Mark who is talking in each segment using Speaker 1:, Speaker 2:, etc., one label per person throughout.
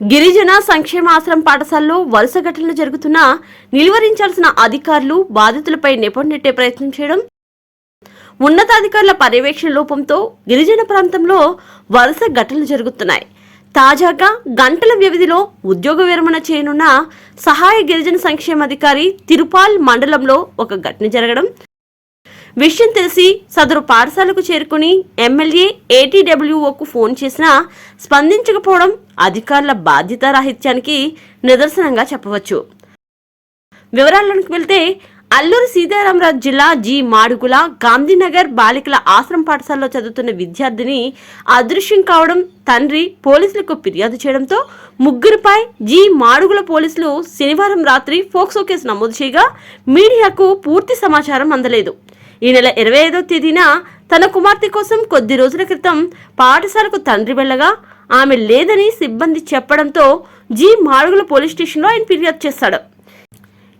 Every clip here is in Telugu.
Speaker 1: గిరిజన సంక్షేమ ఆశ్రమ పాఠశాలలో వరుస ఘటనలు జరుగుతున్నా నిలువరించాల్సిన అధికారులు బాధితులపై నెపన్నెట్టే ప్రయత్నం చేయడం ఉన్నతాధికారుల పర్యవేక్షణ లోపంతో గిరిజన ప్రాంతంలో వరుస ఘటనలు జరుగుతున్నాయి. తాజాగా గంటల వ్యవధిలో ఉద్యోగ విరమణ చేయనున్న సహాయ గిరిజన సంక్షేమాధికారి తిరుపాల్ మండలంలో ఒక ఘటన జరగడం విషయం తెలిసి సదరు పాఠశాలకు చేరుకుని ఎమ్మెల్యే ఏటీడబ్ల్యూఓకు ఫోన్ చేసినా స్పందించకపోవడం అధికారుల బాధ్యతారాహిత్యానికి నిదర్శనంగా చెప్పవచ్చు. వివరాల్లోకి వెళ్తే అల్లూరి సీతారామరాజు జిల్లా జి మాడుగుల గాంధీనగర్ బాలికల ఆశ్రమ పాఠశాలలో చదువుతున్న విద్యార్థిని అదృశ్యం కావడం తండ్రి పోలీసులకు ఫిర్యాదు చేయడంతో ముగ్గురిపై జి మాడుగుల పోలీసులు శనివారం రాత్రి ఫోక్సో కేసు నమోదు చేయగా మీడియాకు పూర్తి సమాచారం అందలేదు. ఈ నెల ఇరవై ఐదో తేదీన తన కుమార్తె కోసం కొద్ది రోజుల క్రితం పాఠశాలకు తండ్రి వెళ్ళగా ఆమె లేదని సిబ్బంది చెప్పడంతో జీ మాడుగుల పోలీస్ స్టేషన్లో ఆయన ఫిర్యాదు చేశాడు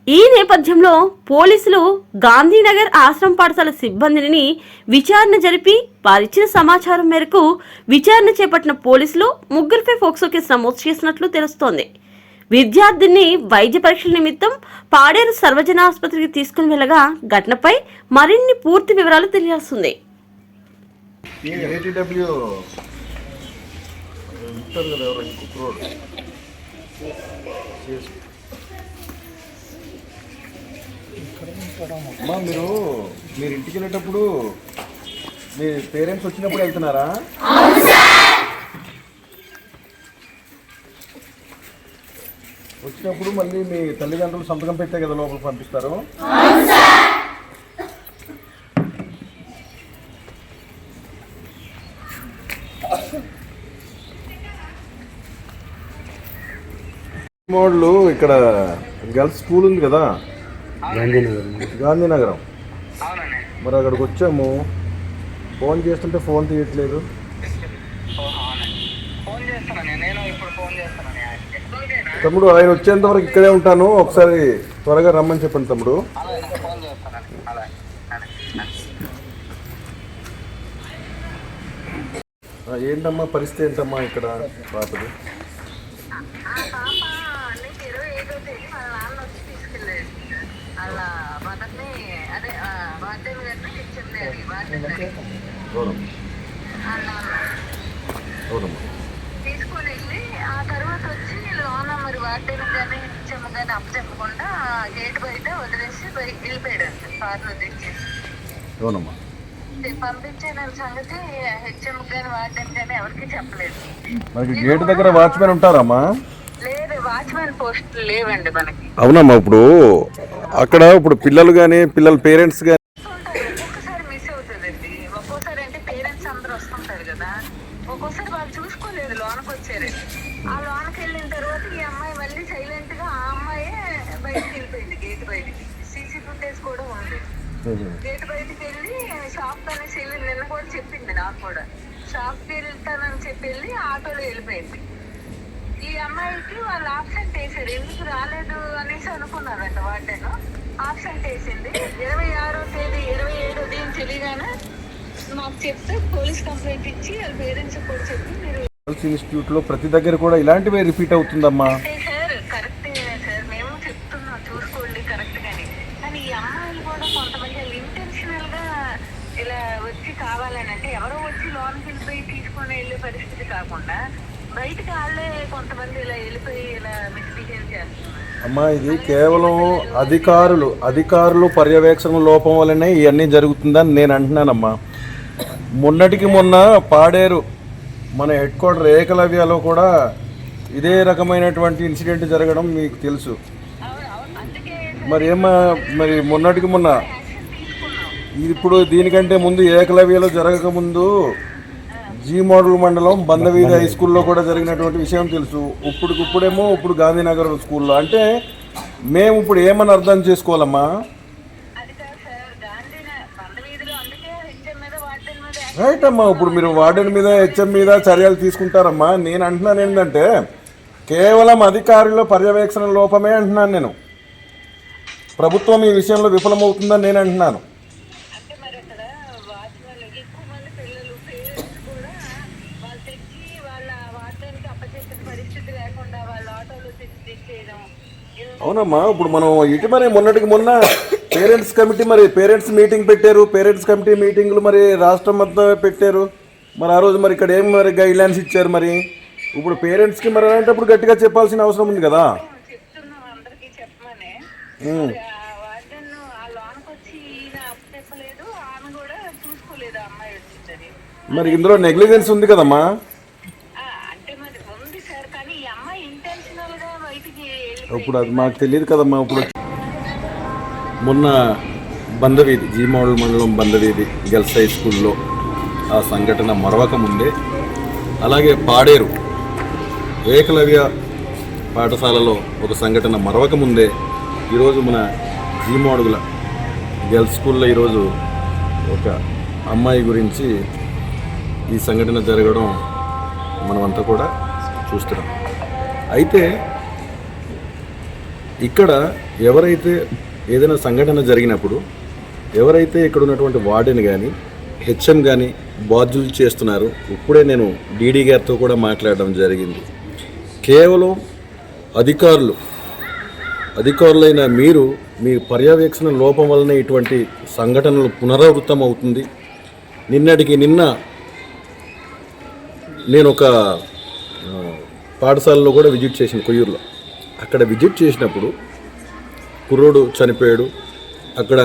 Speaker 1: ఈ నేపథ్యంలో పోలీసులు గాంధీనగర్ ఆశ్రమ పాఠశాల సిబ్బందిని విచారణ జరిపి వారిచ్చిన సమాచారం మేరకు విచారణ చేపట్టిన పోలీసులు ముగ్గురిపై ఫోక్సో కేసు నమోదు చేసినట్లు తెలుస్తోంది. విద్యార్థిని వైద్య పరీక్షల నిమిత్తం పాడేరు సర్వజన ఆసుపత్రికి తీసుకుని వెళ్ళగా ఘటనపై మరిన్ని పూర్తి వివరాలు తెలియాల్సింది.
Speaker 2: మీరు మీరు ఇంటికి వెళ్ళేటప్పుడు మీ పేరెంట్స్ వచ్చినప్పుడు వెళ్తున్నారా? వచ్చినప్పుడు మళ్ళీ మీ తల్లిదండ్రులు సంతకం పెట్టే కదా లోపల పంపిస్తారు? మోడ్లు ఇక్కడ గర్ల్స్ స్కూల్ ఉంది కదా? గాంధీనగరం.
Speaker 3: అవునండి
Speaker 2: మరి అక్కడికి వచ్చాము. ఫోన్ చేస్తుంటే ఫోన్ తీయట్లేదు.
Speaker 3: ఫోన్ చేస్తానండి నేను ఇప్పుడు ఫోన్ ఆయనకి
Speaker 2: తమ్ముడు ఆయన వచ్చేంత వరకు ఇక్కడే ఉంటాను. ఒకసారి త్వరగా రమ్మని చెప్పండి తమ్ముడు. ఏంటమ్మా పరిస్థితి ఏంటమ్మా ఇక్కడ పాపది
Speaker 4: పాప నీకు ఇరవై ఐదో తేదీ వాళ్ళ నాన్న వచ్చి తీసుకెళ్ళాడు వాళ్ళ మదర్ని అదే వార్డెన్ గారిని తెచ్చింది అది వార్డెన్ గారి
Speaker 2: అవునమ్మా
Speaker 4: వాళ్ళ నాన్న
Speaker 2: అవునమ్మా
Speaker 4: తీసుకొని వెళ్ళి ఆ తర్వాత వచ్చి వార్డెన్ కానీ చెమ్మ కానీ అప్పచెప్పకుండా గేట్ బయట వదిలేసి వెళ్ళిపోయాడు తెచ్చి
Speaker 2: అవునమ్మా.
Speaker 4: పంపించిన సంగతి హెచ్ఎం కానీ వార్డెన్ కానీ ఎవరికి చెప్పలేదు.
Speaker 2: మనకి గేట్ దగ్గర వాచ్మెన్ ఉంటారమ్మా?
Speaker 4: లేదు వాచ్మెన్ పోస్ట్ లేవండి మనకి.
Speaker 2: అవునమ్మా ఇప్పుడు అక్కడ ఇప్పుడు పిల్లలు కానీ పిల్లల పేరెంట్స్ కానీ
Speaker 4: ఉంటారు. ఒక్కొక్కసారి మిస్ అవుతుందండి ఒక్కోసారి అంటే పేరెంట్స్ అందరూ వస్తుంటారు కదా ఒక్కోసారి వాళ్ళు చూసుకోలేదు లోనకి వచ్చారండి ఆ లోనకి వెళ్ళిన తర్వాత ఈ అమ్మాయి మళ్ళీ సైలెంట్గా ఆ అమ్మాయే బయటకు వెళ్ళిపోయింది గేట్ బయటికి సీసీ ఫుటేజ్ కూడా ఉంది గేట్ బయటికి వెళ్ళి షాప్ అనేసి వెళ్ళి నిన్న కూడా చెప్పింది నాకు కూడా. షాప్కి వెళ్తానని చెప్పి వెళ్ళి ఆటోలో వెళ్ళిపోయింది. ఈ అమ్మాయికి వాళ్ళు ఆబ్సెంట్ వేసారు ఎందుకు రాలేదు అనేసి అనుకున్నారంట వార్డెన్. ఆబ్సెంట్ వేసింది. ఇరవై ఆరో తేదీ ఇరవై ఏడో తేదీ తెలియగానే మాకు చెప్తే పోలీస్ కంప్లైంట్ ఇచ్చి వాళ్ళ పేరెంట్స్ కూడా చెప్పి మీరు
Speaker 2: ఇన్స్టిట్యూట్లో ప్రతి దగ్గర కూడా ఇలాంటివే రిపీట్ అవుతుందమ్మా
Speaker 4: అంటే సార్ కరెక్ట్ సార్ మేము చెప్తున్నాం చూసుకోండి కరెక్ట్ గాని కానీ ఈ అమ్మాయిలు కూడా కొంతమంది వాళ్ళు ఇంటెన్షనల్గా ఇలా వచ్చి కావాలని అంటే ఎవరో వచ్చి లోన్కి వెళ్ళిపోయి తీసుకొని వెళ్ళే పరిస్థితి కాకుండా బయటకు వాళ్ళే కొంతమంది ఇలా వెళ్ళిపోయి ఇలా మిస్బిహేవ్ చేస్తున్నారు.
Speaker 2: అమ్మా ఇది కేవలం అధికారులు అధికారులు పర్యవేక్షణ లోపం వల్లనే ఇవన్నీ జరుగుతుందని నేను అంటున్నానమ్మా. మొన్నటికి మొన్న పాడేరు మన హెడ్ క్వార్టర్ ఏకలవ్యలో కూడా ఇదే రకమైనటువంటి ఇన్సిడెంట్ జరగడం మీకు తెలుసు. మరి ఏమా మరి మొన్నటికి మొన్న ఇప్పుడు దీనికంటే ముందు ఏకలవ్యలో జరగకముందు జీ మోడల్ మండలం బందవీధి హై స్కూల్లో కూడా జరిగినటువంటి విషయం తెలుసు. ఇప్పుడుకిప్పుడేమో ఇప్పుడు గాంధీనగర్ స్కూల్లో. అంటే మేము ఇప్పుడు ఏమని అర్థం చేసుకోవాలమ్మా? రైట్ అమ్మా ఇప్పుడు మీరు వార్డెన్ మీద హెచ్ఎం మీద చర్యలు తీసుకుంటారమ్మా. నేను అంటున్నాను ఏంటంటే కేవలం అధికారుల పర్యవేక్షణ లోపమే అంటున్నాను నేను. ప్రభుత్వం ఈ విషయంలో విఫలమవుతుందని నేను అంటున్నాను
Speaker 4: అంటే మరి అక్కడ వాచ్మెన్ ఎక్కువ మంది పిల్లలు పేరెంట్స్ కూడా వాళ్ళు తెచ్చి వాళ్ళ వార్డెన్కి అప్పచెప్పిన పరిస్థితి లేకుండా ఇది చేయడం ఇది
Speaker 2: అవునమ్మా ఇప్పుడు మనం ఇటు మరి మొన్నటికి మొన్న పేరెంట్స్ కమిటీ మరి పేరెంట్స్ మీటింగ్ పెట్టారు పేరెంట్స్ కమిటీ మీటింగ్లు మరి రాష్ట్రం మొత్తం పెట్టారు. మరి ఆ రోజు మరి ఇక్కడ ఏం మరి గైడ్ లైన్స్ ఇచ్చారు మరి? ఇప్పుడు పేరెంట్స్కి మరి అలాంటప్పుడు గట్టిగా చెప్పాల్సిన అవసరం ఉంది కదా? మరి ఇందులో నెగ్లిజెన్స్ ఉంది కదమ్మా
Speaker 4: ఆ, అంటే మరి ఉంది సార్ కానీ ఈ అమ్మాయి ఇంటెన్షనల్గా బయటికి
Speaker 2: ఇప్పుడు అది మాకు తెలియదు కదమ్మా ఇప్పుడు మొన్న బందవీధి జీమోడల్ మండలం బందవీధి గర్ల్స్ హై స్కూల్లో ఆ సంఘటన మరవక ముందే. అలాగే పాడేరు ఏకలవ్య పాఠశాలలో ఒక సంఘటన మరవక ముందే. ఈరోజు మన జీమోడుగుల గర్ల్స్ స్కూల్లో ఈరోజు ఒక అమ్మాయి గురించి ఈ సంఘటన జరగడం మనమంతా కూడా చూస్తున్నాం. అయితే ఇక్కడ ఎవరైతే ఏదైనా సంఘటన జరిగినప్పుడు ఎవరైతే ఇక్కడ ఉన్నటువంటి వార్డెన్ కానీ హెచ్ఎం కానీ బాధ్యులు చేస్తున్నారు ఇప్పుడే నేను డీడీ గారితో కూడా మాట్లాడడం జరిగింది. కేవలం అధికారులు అధికారులైన మీరు మీ పర్యవేక్షణ లోపం వలన ఇటువంటి సంఘటనలు పునరావృతం అవుతుంది. నిన్నటికి నిన్న నేను ఒక పాఠశాలలో కూడా విజిట్ చేసిన కొయ్యూరులో. అక్కడ విజిట్ చేసినప్పుడు కుర్రోడు చనిపోయాడు. అక్కడ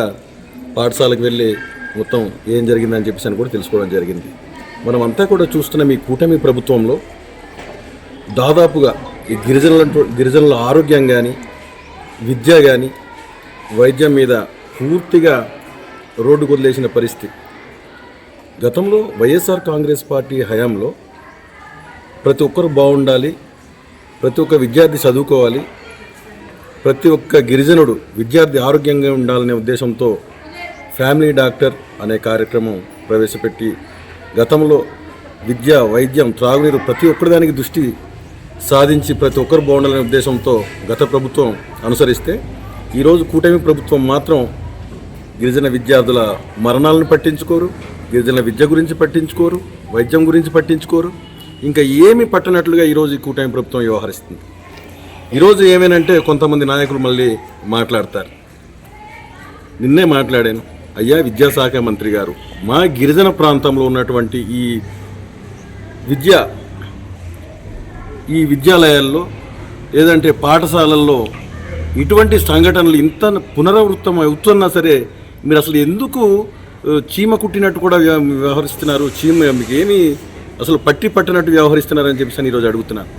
Speaker 2: పాఠశాలకు వెళ్ళి మొత్తం ఏం జరిగిందని చెప్పేసి అని కూడా తెలుసుకోవడం జరిగింది. మనం అంతా కూడా చూస్తున్న మీ కూటమి ప్రభుత్వంలో దాదాపుగా ఈ గిరిజనుల గిరిజనుల ఆరోగ్యం కానీ విద్య కానీ వైద్యం మీద పూర్తిగా రోడ్డు వదిలేసిన పరిస్థితి. గతంలో వైఎస్ఆర్ కాంగ్రెస్ పార్టీ హయాంలో ప్రతి ఒక్కరు బాగుండాలి ప్రతి ఒక్క విద్యార్థి చదువుకోవాలి. ప్రతి ఒక్క గిరిజనుడు విద్యార్థి ఆరోగ్యంగా ఉండాలనే ఉద్దేశంతో ఫ్యామిలీ డాక్టర్ అనే కార్యక్రమం ప్రవేశపెట్టి గతంలో విద్య వైద్యం త్రాగునీరు ప్రతి ఒక్కరిదానికి దృష్టి సాధించి ప్రతి ఒక్కరు బాగుండాలనే ఉద్దేశంతో గత ప్రభుత్వం అనుసరిస్తే ఈరోజు కూటమి ప్రభుత్వం మాత్రం గిరిజన విద్యార్థుల మరణాలను పట్టించుకోరు గిరిజన విద్య గురించి పట్టించుకోరు వైద్యం గురించి పట్టించుకోరు ఇంకా ఏమి పట్టనట్లుగా ఈరోజు ఈ కూటమి ప్రభుత్వం వ్యవహరిస్తుంది? ఈరోజు ఏమేనంటే కొంతమంది నాయకులు మళ్ళీ మాట్లాడతారు. నిన్నే మాట్లాడాను. అయ్యా విద్యాశాఖ మంత్రి గారు మా గిరిజన ప్రాంతంలో ఉన్నటువంటి ఈ విద్య ఈ విద్యాలయాల్లో ఏదంటే పాఠశాలల్లో ఇటువంటి సంఘటనలు ఇంత పునరావృతం అవుతున్నా సరే మీరు అసలు ఎందుకు చీమ కుట్టినట్టు కూడా వ్యవహరిస్తున్నారు? చీమ మీకు అసలు పట్టి పట్టినట్టు వ్యవహరిస్తున్నారని చెప్పేసి అని ఈరోజు అడుగుతున్నాను.